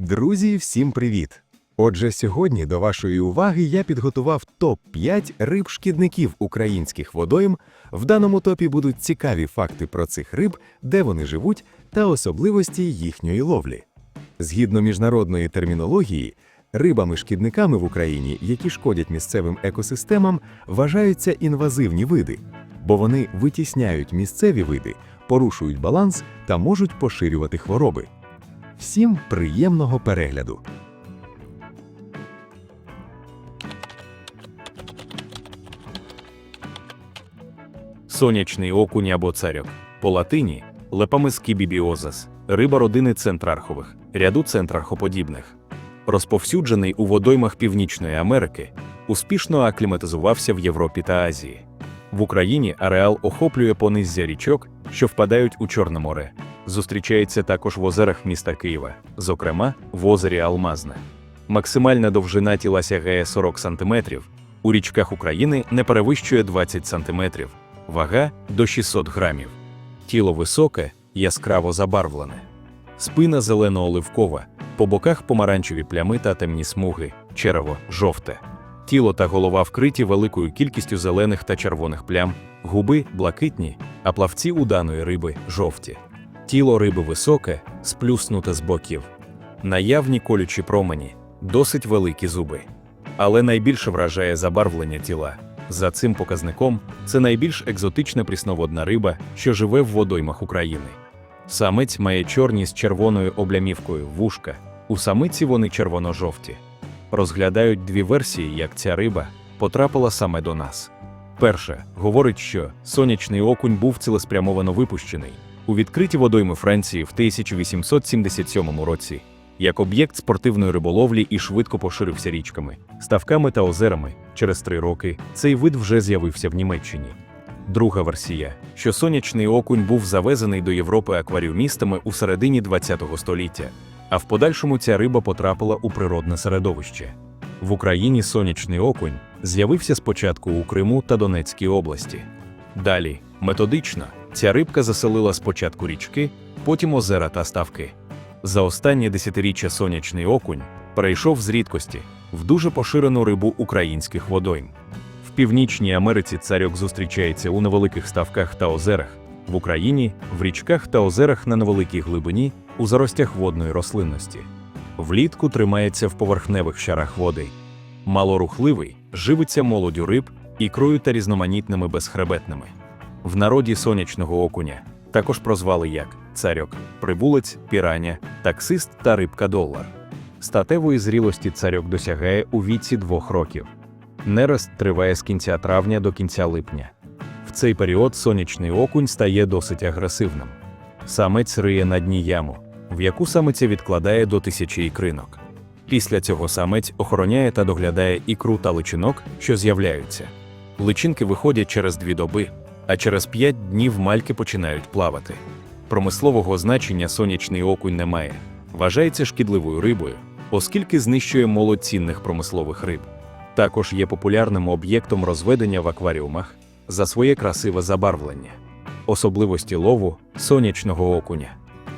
Друзі, всім привіт! Отже, сьогодні до вашої уваги я підготував топ-5 риб-шкідників українських водойм. В даному топі будуть цікаві факти про цих риб, де вони живуть, та особливості їхньої ловлі. Згідно міжнародної термінології, рибами-шкідниками в Україні, які шкодять місцевим екосистемам, вважаються інвазивні види, бо вони витісняють місцеві види, порушують баланс та можуть поширювати хвороби. Всім приємного перегляду! Сонячний окунь або царьок. По латині лепамис кібібіозас, риба родини центрархових, ряду центрархоподібних. Розповсюджений у водоймах Північної Америки, успішно акліматизувався в Європі та Азії. В Україні ареал охоплює пониззя річок, що впадають у Чорне море. Зустрічається також в озерах міста Києва, зокрема в озері Алмазне. Максимальна довжина тіла сягає 40 см, у річках України не перевищує 20 см, вага до 600 грамів. Тіло високе, яскраво забарвлене. Спина зелено-оливкова, по боках помаранчеві плями та темні смуги, черево жовте. Тіло та голова вкриті великою кількістю зелених та червоних плям, губи блакитні, а плавці у даної риби жовті. Тіло риби високе, сплюснуте з боків. Наявні колючі промені, досить великі зуби. Але найбільше вражає забарвлення тіла. За цим показником, це найбільш екзотична прісноводна риба, що живе в водоймах України. Самець має чорні з червоною облямівкою вушка, у самиці вони червоно-жовті. Розглядають дві версії, як ця риба потрапила саме до нас. Перша говорить, що сонячний окунь був цілеспрямовано випущений у відкриті водойми Франції в 1877 році як об'єкт спортивної риболовлі і швидко поширився річками, ставками та озерами. Через три роки цей вид вже з'явився в Німеччині. Друга версія, що сонячний окунь був завезений до Європи акваріумістами у середині ХХ століття, а в подальшому ця риба потрапила у природне середовище. В Україні сонячний окунь з'явився спочатку у Криму та Донецькій області. Далі, методично, ця рибка заселила спочатку річки, потім озера та ставки. За останнє десятиріччя сонячний окунь перейшов з рідкості в дуже поширену рибу українських водойм. В Північній Америці царьок зустрічається у невеликих ставках та озерах, в Україні в річках та озерах на невеликій глибині у заростях водної рослинності. Влітку тримається в поверхневих шарах води. Малорухливий, живиться молоддю риб, ікрою та різноманітними безхребетними. В народі сонячного окуня також прозвали як царьок, прибулець, піраня, таксист та рибка долар. Статевої зрілості царьок досягає у віці двох років. Нерест триває з кінця травня до кінця липня. В цей період сонячний окунь стає досить агресивним. Самець риє на дні яму, в яку самиця відкладає до тисячі ікринок. Після цього самець охороняє та доглядає ікру та личинок, що з'являються. Личинки виходять через дві доби, а через п'ять днів мальки починають плавати. Промислового значення сонячний окунь не має, вважається шкідливою рибою, оскільки знищує молодь цінних промислових риб. Також є популярним об'єктом розведення в акваріумах за своє красиве забарвлення. Особливості лову сонячного окуня.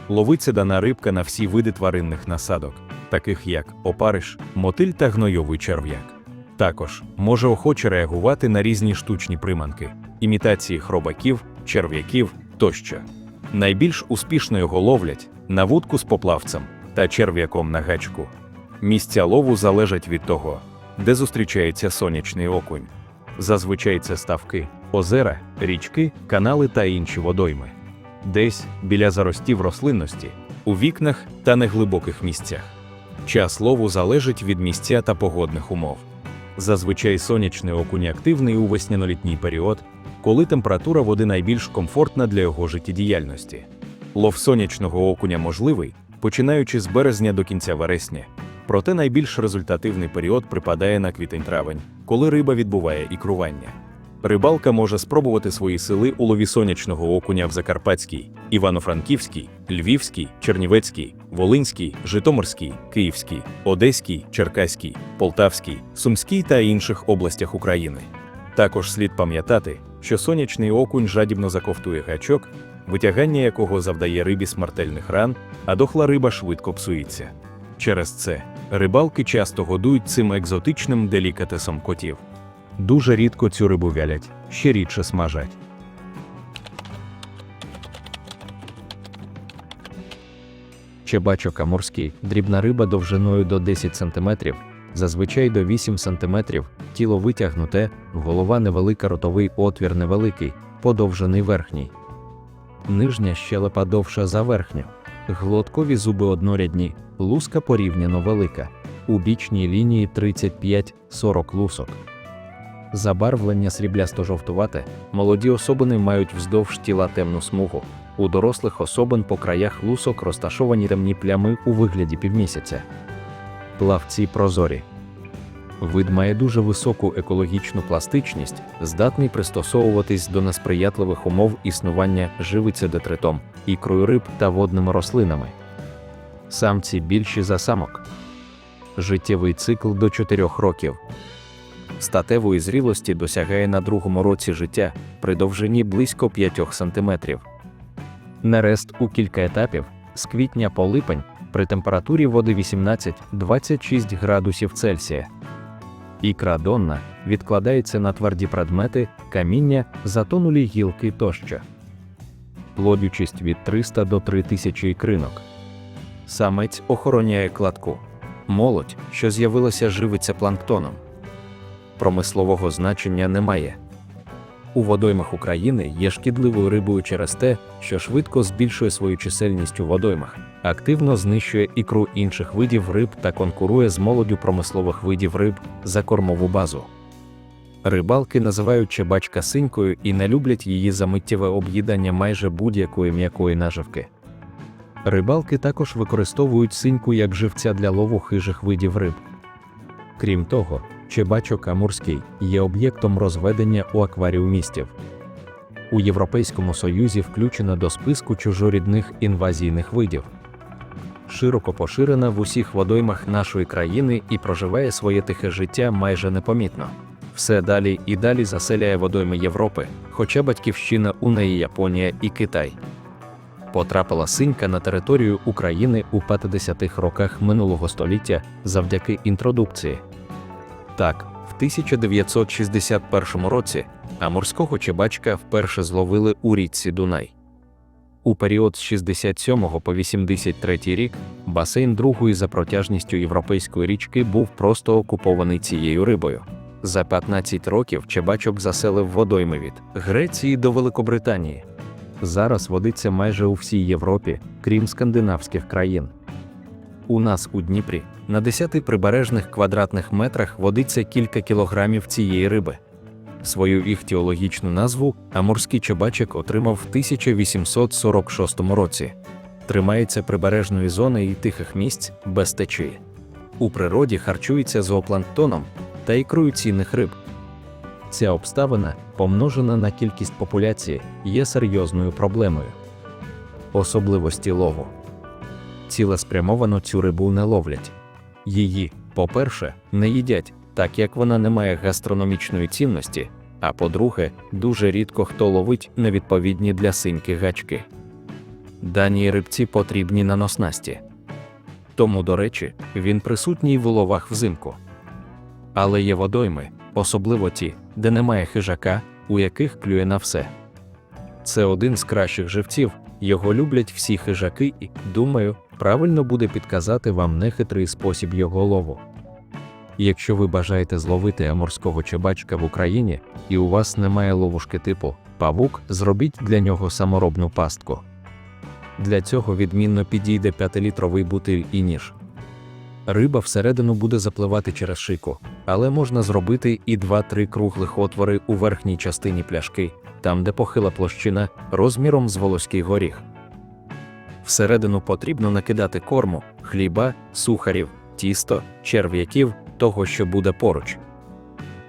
Ловиться дана рибка на всі види тваринних насадок, таких як опариш, мотиль та гнойовий черв'як. Також може охоче реагувати на різні штучні приманки, імітації хробаків, черв'яків тощо. Найбільш успішно його ловлять на вудку з поплавцем та черв'яком на гачку. Місця лову залежать від того, де зустрічається сонячний окунь. Зазвичай це ставки, озера, річки, канали та інші водойми. Десь біля заростів рослинності, у вікнах та неглибоких місцях. Час лову залежить від місця та погодних умов. Зазвичай сонячний окунь активний у весняно-літній період, коли температура води найбільш комфортна для його життєдіяльності. Лов сонячного окуня можливий, починаючи з березня до кінця вересня. Проте найбільш результативний період припадає на квітень-травень, коли риба відбуває ікрування. Рибалка може спробувати свої сили у лові сонячного окуня в Закарпатській, Івано-Франківській, Львівській, Чернівецькій, Волинській, Житомирській, Київській, Одеській, Черкаській, Полтавській, Сумській та інших областях України. Також слід пам'ятати, що сонячний окунь жадібно заковтує гачок, витягання якого завдає рибі смертельних ран, а дохла риба швидко псується. Через це рибалки часто годують цим екзотичним делікатесом котів. Дуже рідко цю рибу вялять, ще рідше смажать. Чебачок амурський – дрібна риба довжиною до 10 см, зазвичай до 8 см, тіло витягнуте, голова невелика, ротовий отвір невеликий, подовжений верхній. Нижня щелепа довша за верхню. Глоткові зуби однорядні, луска порівняно велика. У бічній лінії 35-40 лусок. Забарвлення сріблясто-жовтувате, молоді особини мають вздовж тіла темну смугу. У дорослих особин по краях лусок розташовані темні плями у вигляді півмісяця. Плавці прозорі. Вид має дуже високу екологічну пластичність, здатний пристосовуватись до несприятливих умов існування живиться детритом, ікрою риб та водними рослинами. Самці більші за самок. Життєвий цикл до 4 років. Статевої зрілості досягає на другому році життя при довжині близько 5 см. Нерест у кілька етапів з квітня по липень при температурі води 18-26 градусів Цельсія. Ікра донна відкладається на тверді предмети, каміння, затонулі гілки тощо. Плодючість від 300 до 3000 ікринок. Самець охороняє кладку. Молодь, що з'явилася, живиться планктоном. Промислового значення немає. У водоймах України є шкідливою рибою через те, що швидко збільшує свою чисельність у водоймах, активно знищує ікру інших видів риб та конкурує з молоддю промислових видів риб за кормову базу. Рибалки називають чебачка синькою і не люблять її за миттєве об'їдання майже будь-якої м'якої наживки. Рибалки також використовують синьку як живця для лову хижих видів риб. Крім того, Чебачок Амурський є об'єктом розведення у акваріумістів. У Європейському Союзі включено до списку чужорідних інвазійних видів. Широко поширена в усіх водоймах нашої країни і проживає своє тихе життя майже непомітно. Все далі і далі заселяє водойми Європи, хоча батьківщина у неї Японія і Китай. Потрапила синька на територію України у 50-х роках минулого століття завдяки інтродукції. Так, в 1961 році амурського чебачка вперше зловили у річці Дунай. У період з 67 по 83 рік басейн другої за протяжністю європейської річки був просто окупований цією рибою. За 15 років чебачок заселив водойми від Греції до Великобританії. Зараз водиться майже у всій Європі, крім скандинавських країн. У нас у Дніпрі на 10 прибережних квадратних метрах водиться кілька кілограмів цієї риби. Свою іхтіологічну назву амурський чебачик отримав в 1846 році. Тримається прибережної зони і тихих місць без течії. У природі харчується зоопланктоном та ікрою цінних риб. Ця обставина, помножена на кількість популяції, є серйозною проблемою. Особливості лову цілеспрямовано цю рибу не ловлять. Її, по-перше, не їдять, так як вона не має гастрономічної цінності, а по-друге, дуже рідко хто ловить невідповідні для синьки гачки. Даній рибці потрібні на носнасті. Тому, до речі, він присутній в уловах взимку. Але є водойми, особливо ті, де немає хижака, у яких клює на все. Це один з кращих живців, його люблять всі хижаки, і, думаю, правильно буде підказати вам нехитрий спосіб його лову. Якщо ви бажаєте зловити амурського чебачка в Україні і у вас немає ловушки типу павук, зробіть для нього саморобну пастку. Для цього відмінно підійде 5-літровий бутиль і ніж. Риба всередину буде запливати через шийку, але можна зробити і 2-3 круглих отвори у верхній частині пляшки, там де похила площина, розміром з волоський горіх. Всередину потрібно накидати корму, хліба, сухарів, тісто, черв'яків, того, що буде поруч.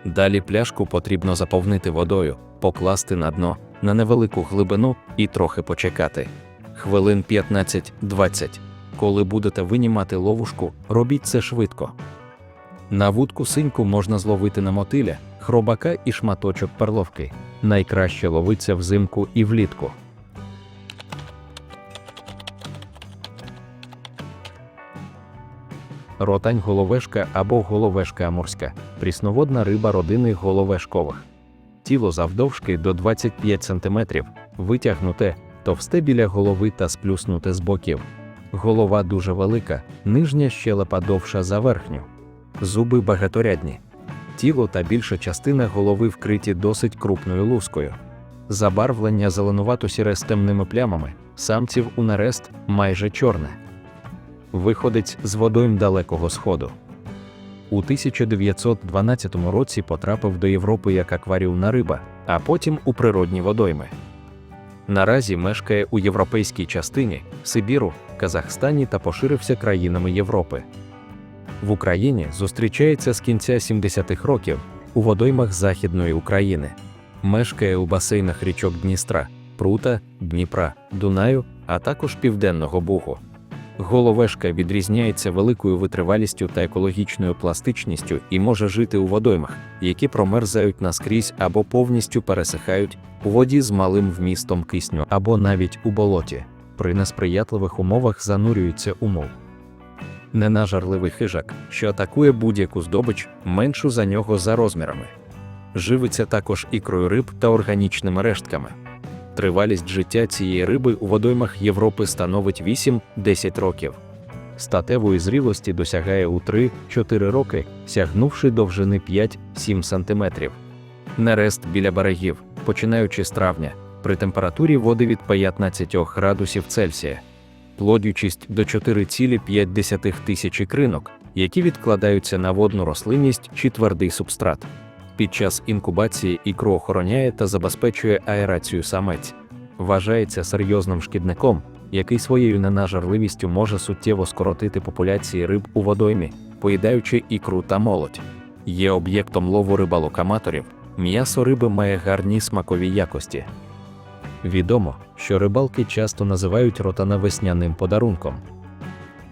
Далі пляшку потрібно заповнити водою, покласти на дно на невелику глибину і трохи почекати. Хвилин 15-20. Коли будете винімати ловушку, робіть це швидко. На вудку синьку можна зловити на мотиля, хробака і шматочок перловки. Найкраще ловиться взимку і влітку. Ротань головешка або головешка амурська прісноводна риба родини головешкових. Тіло завдовжки до 25 см, витягнуте, товсте біля голови та сплюснуте з боків. Голова дуже велика, нижня щелепа довша за верхню. Зуби багаторядні. Тіло та більша частина голови вкриті досить крупною лускою. Забарвлення зеленувато-сіре з темними плямами, самців у нарест майже чорне. Виходить з водойм Далекого Сходу. У 1912 році потрапив до Європи як акваріумна риба, а потім у природні водойми. Наразі мешкає у європейській частині Сибіру, Казахстані та поширився країнами Європи. В Україні зустрічається з кінця 70-х років у водоймах Західної України. Мешкає у басейнах річок Дністра, Прута, Дніпра, Дунаю, а також Південного Бугу. Головешка відрізняється великою витривалістю та екологічною пластичністю і може жити у водоймах, які промерзають наскрізь або повністю пересихають у воді з малим вмістом кисню або навіть у болоті. При несприятливих умовах занурюється у мул. Ненажарливий хижак, що атакує будь-яку здобич, меншу за нього за розмірами. Живиться також ікрою риб та органічними рештками. Тривалість життя цієї риби у водоймах Європи становить 8-10 років. Статевої зрілості досягає у 3-4 роки, сягнувши довжини 5-7 см. Нерест біля берегів, починаючи з травня, при температурі води від 15 градусів Цельсія. Плодючість до 4,5 тисячі кринок, які відкладаються на водну рослинність чи твердий субстрат. Під час інкубації ікру охороняє та забезпечує аерацію самець. Вважається серйозним шкідником, який своєю ненажарливістю може суттєво скоротити популяції риб у водоймі, поїдаючи ікру та молодь. Є об'єктом лову рибалок-аматорів, м'ясо риби має гарні смакові якості. Відомо, що рибалки часто називають ротана весняним подарунком.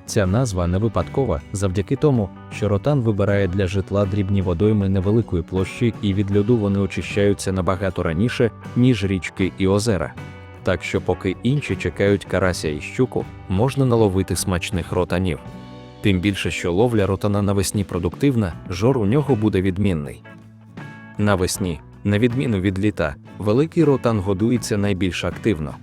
Ця назва не випадкова завдяки тому, що ротан вибирає для житла дрібні водойми невеликої площі і від льоду вони очищаються набагато раніше, ніж річки і озера. Так що, поки інші чекають карася і щуку, можна наловити смачних ротанів. Тим більше, що ловля ротана навесні продуктивна, жор у нього буде відмінний. Навесні, на відміну від літа, великий ротан годується найбільш активно.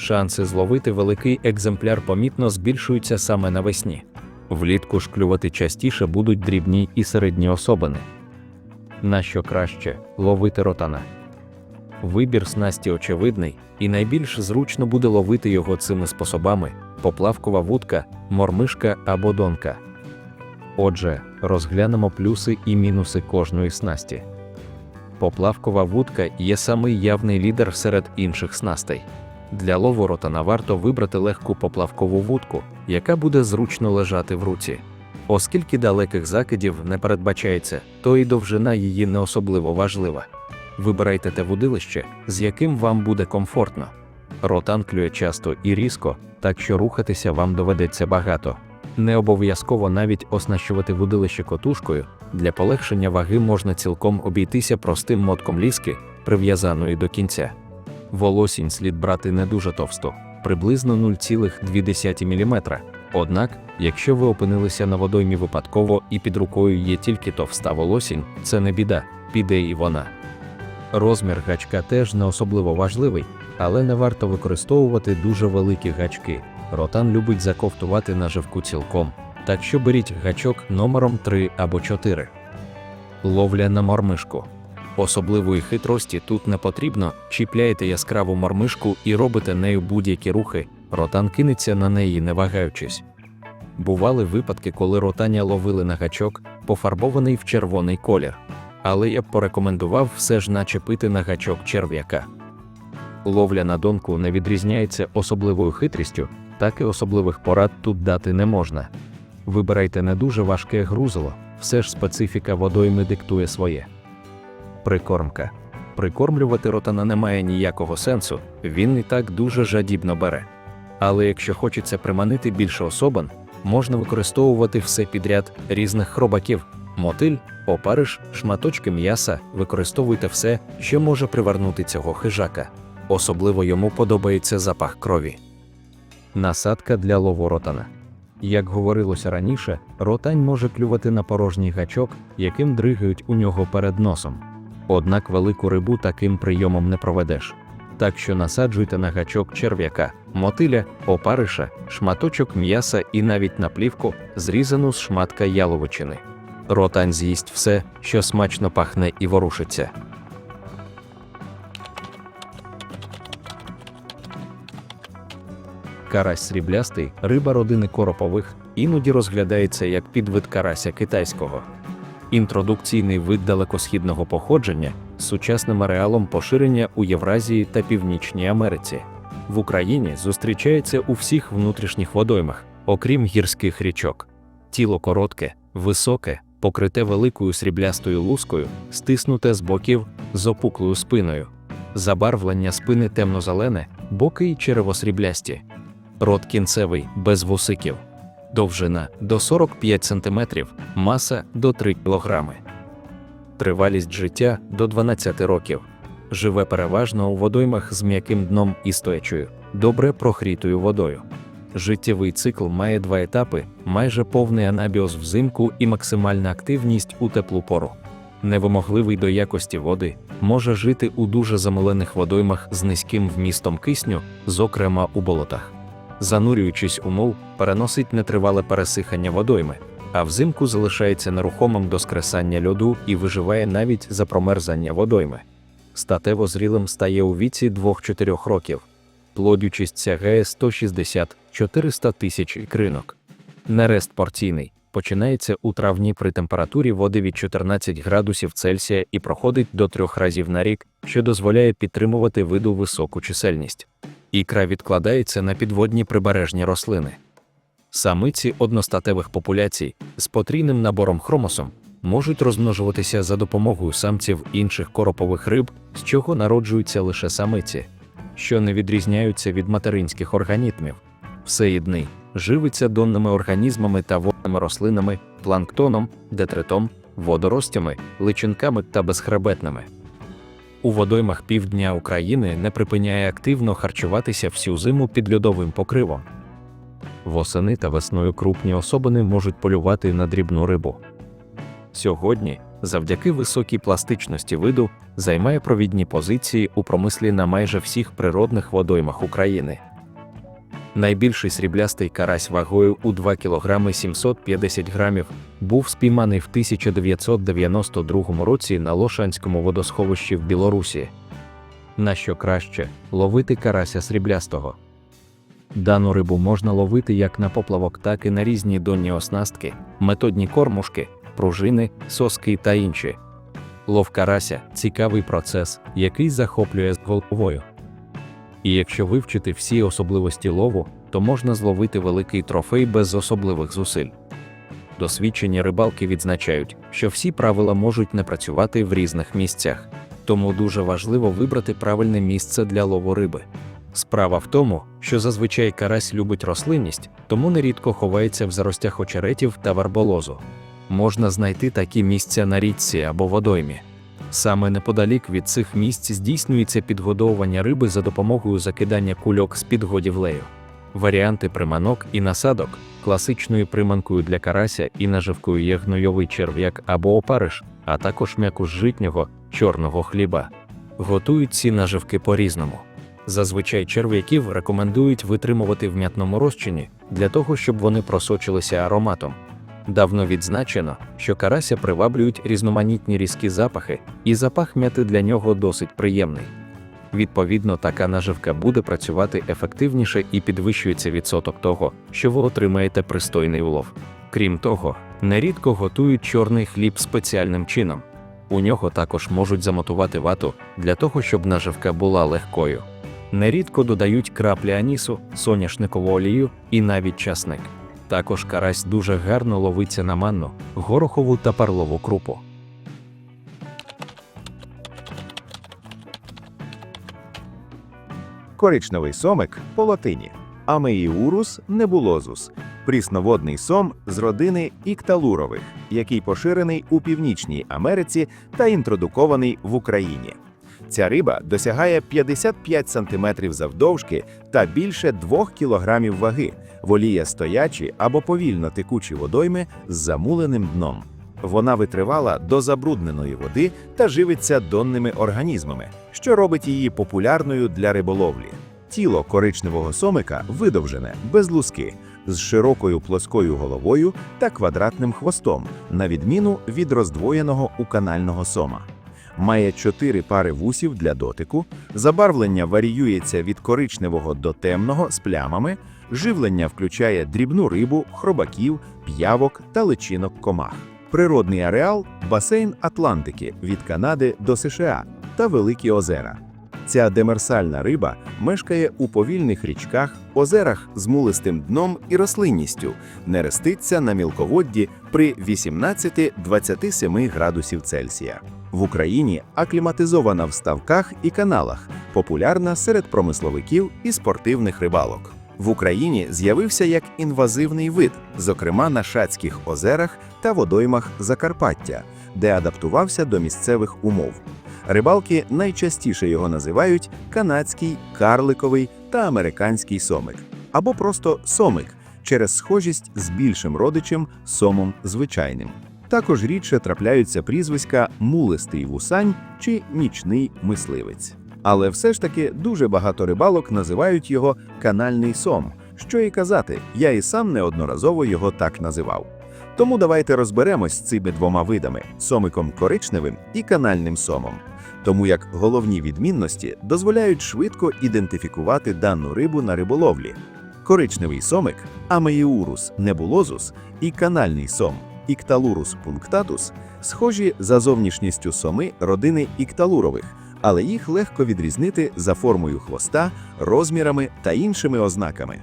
Шанси зловити великий екземпляр помітно збільшуються саме навесні. Влітку ж клювати частіше будуть дрібні і середні особини. На що краще ловити ротана? Вибір снасті очевидний, і найбільш зручно буде ловити його цими способами: поплавкова вудка, мормишка або донка. Отже, розглянемо плюси і мінуси кожної снасті. Поплавкова вудка є самий явний лідер серед інших снастей. Для лову ротана варто вибрати легку поплавкову вудку, яка буде зручно лежати в руці. Оскільки далеких закидів не передбачається, то і довжина її не особливо важлива. Вибирайте те вудилище, з яким вам буде комфортно. Ротан клює часто і різко, так що рухатися вам доведеться багато. Не обов'язково навіть оснащувати вудилище котушкою, для полегшення ваги можна цілком обійтися простим мотком ліски, прив'язаної до кінця. Волосінь слід брати не дуже товсту, приблизно 0,2 мм. Однак, якщо ви опинилися на водоймі випадково і під рукою є тільки товста волосінь, це не біда, піде і вона. Розмір гачка теж не особливо важливий, але не варто використовувати дуже великі гачки. Ротан любить заковтувати наживку цілком, так що беріть гачок номером 3 або 4. Ловля на мормишку. Особливої хитрості тут не потрібно, чіпляєте яскраву мормишку і робите нею будь-які рухи, ротан кинеться на неї, не вагаючись. Бували випадки, коли ротання ловили на гачок, пофарбований в червоний колір. Але я б порекомендував все ж начепити на гачок черв'яка. Ловля на донку не відрізняється особливою хитрістю, так і особливих порад тут дати не можна. Вибирайте не дуже важке грузило, все ж специфіка водойми диктує своє. Прикормка. Прикормлювати ротана не має ніякого сенсу, він і так дуже жадібно бере. Але якщо хочеться приманити більше особин, можна використовувати все підряд різних хробаків, мотиль, опариш, шматочки м'яса, використовуйте все, що може привернути цього хижака. Особливо йому подобається запах крові. Насадка для лову ротана. Як говорилося раніше, ротань може клювати на порожній гачок, яким дригають у нього перед носом. Однак велику рибу таким прийомом не проведеш. Так що насаджуйте на гачок черв'яка, мотиля, опариша, шматочок м'яса і навіть наплівку, зрізану з шматка яловичини. Ротань з'їсть все, що смачно пахне і ворушиться. Карась сріблястий, риба родини коропових, іноді розглядається як підвид карася китайського. Інтродукційний вид далекосхідного походження з сучасним ареалом поширення у Євразії та Північній Америці. В Україні зустрічається у всіх внутрішніх водоймах, окрім гірських річок. Тіло коротке, високе, покрите великою сріблястою лускою, стиснуте з боків з опуклою спиною. Забарвлення спини темно-зелене, боки й черево-сріблясті. Рот кінцевий, без вусиків. Довжина до 45 см, маса до 3 кг. Тривалість життя до 12 років. Живе переважно у водоймах з м'яким дном і стоячою, добре прохрітою водою. Життєвий цикл має два етапи: майже повний анабіоз взимку і максимальна активність у теплу пору. Невимогливий до якості води, може жити у дуже замилених водоймах з низьким вмістом кисню, зокрема у болотах. Занурюючись у мул, переносить нетривале пересихання водойми, а взимку залишається нерухомим до скресання льоду і виживає навіть за промерзання водойми. Статево зрілим стає у віці 2-4 років. Плодючість сягає 160-400 тисяч ікринок. Нерест порційний починається у травні при температурі води від 14 градусів Цельсія і проходить до трьох разів на рік, що дозволяє підтримувати виду високу чисельність. Ікра відкладається на підводні прибережні рослини. Самиці одностатевих популяцій з потрійним набором хромосом можуть розмножуватися за допомогою самців інших коропових риб, з чого народжуються лише самиці, що не відрізняються від материнських організмів. Всеїдний живиться донними організмами та водними рослинами, планктоном, детритом, водоростями, личинками та безхребетними. У водоймах півдня України не припиняє активно харчуватися всю зиму під льодовим покривом. Восени та весною крупні особини можуть полювати на дрібну рибу. Сьогодні, завдяки високій пластичності виду, займає провідні позиції у промислі на майже всіх природних водоймах України. Найбільший сріблястий карась вагою у 2 кг 750 грамів був спійманий в 1992 році на Лошанському водосховищі в Білорусі. На що краще ловити карася сріблястого. Дану рибу можна ловити як на поплавок, так і на різні донні оснастки, методні кормушки, пружини, соски та інші. Лов карася цікавий процес, який захоплює з головою. І якщо вивчити всі особливості лову, то можна зловити великий трофей без особливих зусиль. Досвідчені рибалки відзначають, що всі правила можуть не працювати в різних місцях, тому дуже важливо вибрати правильне місце для лову риби. Справа в тому, що зазвичай карась любить рослинність, тому нерідко ховається в заростях очеретів та варболозу. Можна знайти такі місця на річці або водоймі. Саме неподалік від цих місць здійснюється підгодовування риби за допомогою закидання кульок з підгодівлею. Варіанти приманок і насадок класичною приманкою для карася і наживкою є гнойовий черв'як або опариш, а також м'якуш житнього чорного хліба. Готують ці наживки по-різному. Зазвичай черв'яків рекомендують витримувати в м'ятному розчині для того, щоб вони просочилися ароматом. Давно відзначено, що карася приваблюють різноманітні різкі запахи, і запах м'яти для нього досить приємний. Відповідно, така наживка буде працювати ефективніше і підвищується відсоток того, що ви отримаєте пристойний улов. Крім того, нерідко готують чорний хліб спеціальним чином. У нього також можуть замотувати вату для того, щоб наживка була легкою. Нерідко додають краплі анісу, соняшникову олію і навіть часник. Також карась дуже гарно ловиться на манну, горохову та парлову крупу. коричневий сомик по латині, Амеіурус небулозус, прісноводний сом з родини ікталурових, який поширений у Північній Америці та інтродукований в Україні. Ця риба досягає 55 см завдовжки та більше 2 кг ваги, воліє стоячі або повільно текучі водойми з замуленим дном. Вона витривала до забрудненої води та живиться донними організмами, що робить її популярною для риболовлі. Тіло коричневого сомика видовжене, без луски, з широкою плоскою головою та квадратним хвостом, на відміну від роздвоєного уканального сома. Має чотири пари вусів для дотику, забарвлення варіюється від коричневого до темного з плямами, живлення включає дрібну рибу, хробаків, п'явок та личинок комах. Природний ареал басейн Атлантики від Канади до США та Великі озера. Ця демерсальна риба мешкає у повільних річках, озерах з мулистим дном і рослинністю, нереститься на мілководді при 18-27 градусів Цельсія. В Україні акліматизована в ставках і каналах, популярна серед промисловиків і спортивних рибалок. В Україні з'явився як інвазивний вид, зокрема на Шацьких озерах та водоймах Закарпаття, де адаптувався до місцевих умов. Рибалки найчастіше його називають канадський, карликовий та американський сомик, або просто сомик через схожість з більшим родичем сомом звичайним. Також рідше трапляються прізвиська мулистий вусань чи нічний мисливець. Але все ж таки дуже багато рибалок називають його канальний сом. Що і казати, я і сам неодноразово його так називав. Тому давайте розберемось з цими двома видами сомиком коричневим і канальним сомом. Тому як головні відмінності дозволяють швидко ідентифікувати дану рибу на риболовлі. Коричневий сомик Амеїурус небулозус і канальний сом Ікталурус пунктатус схожі за зовнішністю соми родини ікталурових, але їх легко відрізнити за формою хвоста, розмірами та іншими ознаками.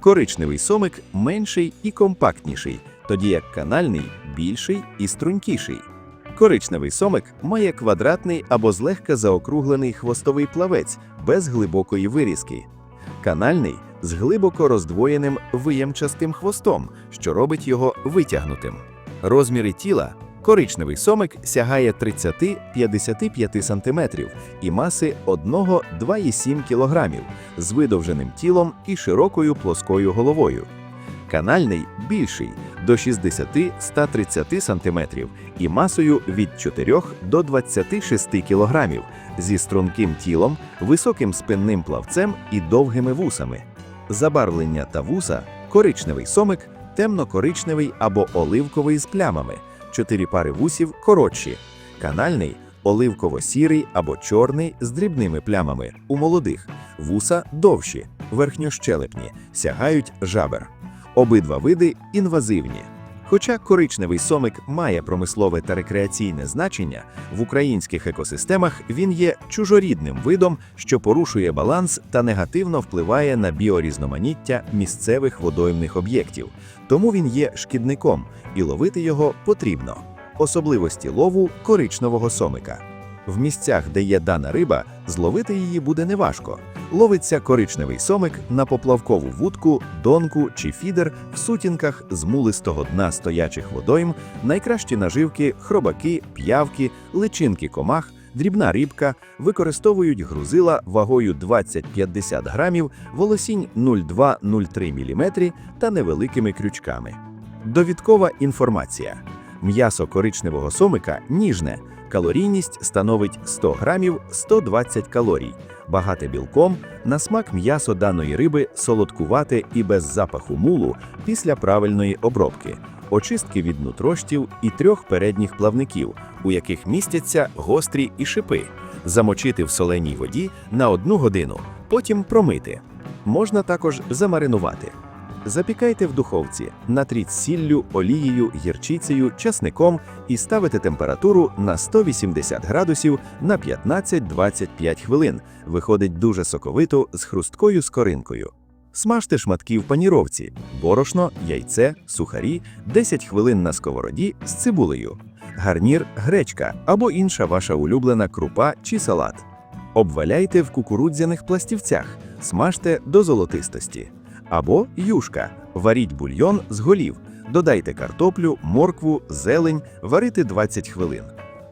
Коричневий сомик менший і компактніший, тоді як канальний більший і струнькіший. Коричневий сомик має квадратний або злегка заокруглений хвостовий плавець без глибокої вирізки. Канальний з глибоко роздвоєним виємчастим хвостом, що робить його витягнутим. Розміри тіла коричневий сомик сягає 30-55 см і маси 1-2,7 кг з видовженим тілом і широкою плоскою головою. Канальний більший до 60-130 см і масою від 4 до 26 кг зі струнким тілом, високим спинним плавцем і довгими вусами. Забарвлення та вуса коричневий сомик, темно-коричневий або оливковий з плямами, чотири пари вусів коротші, канальний оливково-сірий або чорний з дрібними плямами у молодих, вуса довші, верхньощелепні, сягають жабер. Обидва види інвазивні. Хоча коричневий сомик має промислове та рекреаційне значення, в українських екосистемах він є чужорідним видом, що порушує баланс та негативно впливає на біорізноманіття місцевих водоймних об'єктів. Тому він є шкідником, і ловити його потрібно. Особливості лову коричневого сомика. В місцях, де є дана риба, зловити її буде неважко. Ловиться коричневий сомик на поплавкову вудку, донку чи фідер в сутінках з мулистого дна стоячих водойм, найкращі наживки, хробаки, п'явки, личинки комах, дрібна рибка, використовують грузила вагою 20-50 грамів, волосінь 0,2-0,3 мм та невеликими крючками. Довідкова інформація. М'ясо коричневого сомика ніжне, калорійність становить 100 грамів 120 калорій. Багате білком, на смак м'ясо даної риби солодкувате і без запаху мулу після правильної обробки, очистки від нутрощів і трьох передніх плавників, у яких містяться гострі і шипи, замочити в соленій воді на одну годину, потім промити. Можна також замаринувати. Запікайте в духовці, натріть сіллю, олією, гірчицею, часником і ставите температуру на 180 градусів на 15-25 хвилин. Виходить дуже соковито з хрусткою скоринкою. Смажте шматки в паніровці, борошно, яйце, сухарі, 10 хвилин на сковороді з цибулею. Гарнір гречка або інша ваша улюблена крупа чи салат. Обваляйте в кукурудзяних пластівцях, смажте до золотистості. Або юшка. Варіть бульйон з голів. Додайте картоплю, моркву, зелень, варити 20 хвилин.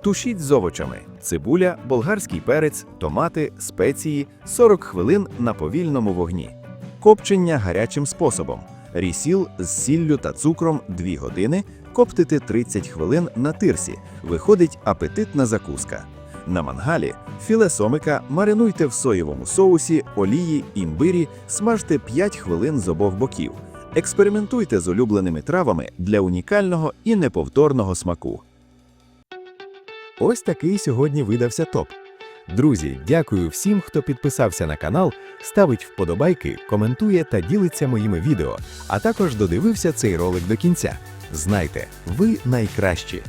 Тушіть з овочами: цибуля, болгарський перець, томати, спеції 40 хвилин на повільному вогні. Копчення гарячим способом. Рісіл з сіллю та цукром 2 години, коптити 30 хвилин на тирсі. Виходить апетитна закуска. На мангалі філе сомика маринуйте в соєвому соусі, олії, імбирі, смажте 5 хвилин з обох боків. Експериментуйте з улюбленими травами для унікального і неповторного смаку. Ось такий сьогодні видався топ. Друзі, дякую всім, хто підписався на канал, ставить вподобайки, коментує та ділиться моїми відео, а також додивився цей ролик до кінця. Знайте, ви найкращі.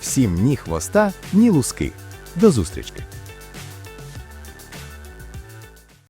Всім ні хвоста, ні луски. До зустрічі!